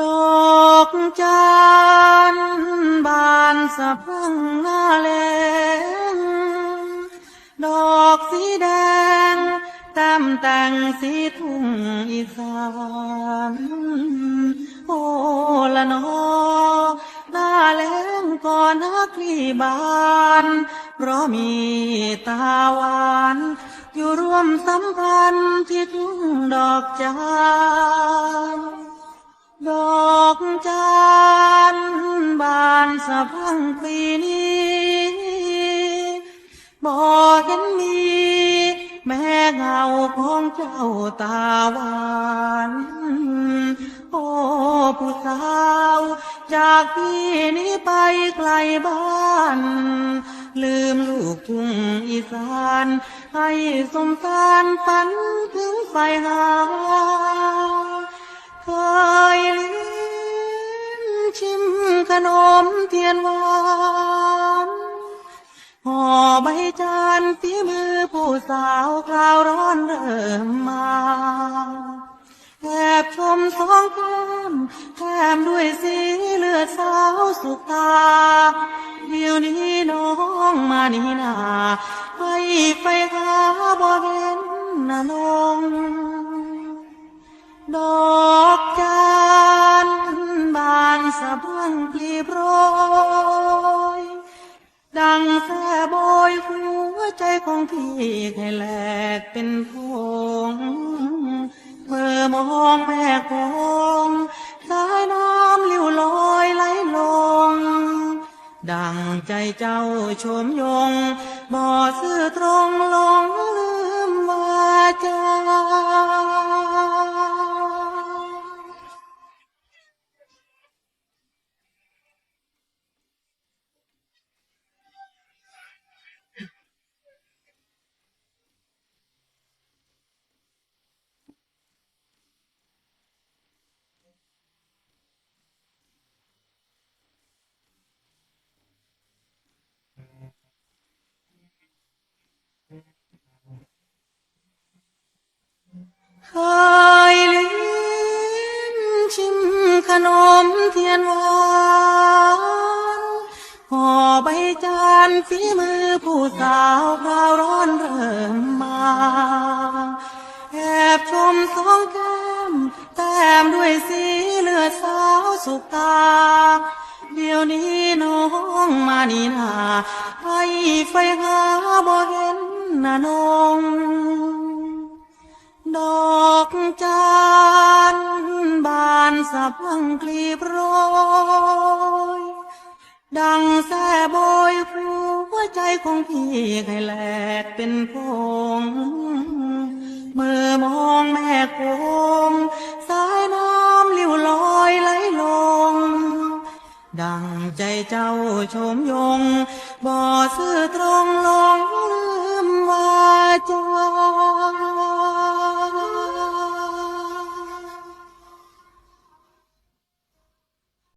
ดอกจานบานสะพรั่งหน้าแลงดอกสีแดงตามแต่งสีทุ่งอีสานโอ้ละนอหน้าแล้งก่อนนักลีบานเพราะมีตาหวานอยู่ร่วมสัมพันธ์ที่ทุ่งดอกจาน ดอกจานบานสะพังปีนี้บ่เห็นมี แม่เงาของเจ้าตาหวานโอ้ผู้สาว จากพี่นี้ไปไกลบ้าน ลืมลูกทุ่งอีสาน ให้สมสารฝันถึงไฟหา นมเทียนหวานห่อใบจานฝีมือผู้สาวคราวร้อนเริ่มมาแอบชมท้องแก้มแก้มด้วยสีเลือดสาวสุกตาเดี๋ยวนี้น้องมานี่นาให้ไฟหาบ่เห็นน้าน้อง ดอกจานบาน สะพังพลีโปรย ดังแท่บอยหัวใจของพี่ให้แหลกเป็นพงเมื่อมองแม่คงสายน้ำลิ้วลอยไหลลง ดังใจเจ้าชมยง บ่ซื่อตรงลง เคยลิ้มชิมขนมเทียนหวานห่อใบจานฝีมือผู้สาวคราวร้อนเริ่มมาแอบชมสองแก้มแต้มด้วยสีเลือดสาวสุกตา เดี๋ยวนี้น้องมานี่นาให้ไฟหาบ่เห็นหน้าน้อง ดอกจานบานสะพังคลีโรย ดังแท่บอยหัวใจของพี่ให้แหลกเป็นพงมือมองแม่คงสายน้ำลิ้วลอยไหลลง ดังใจเจ้าชมยง บ่ซื่อตรงลงลืมวาจา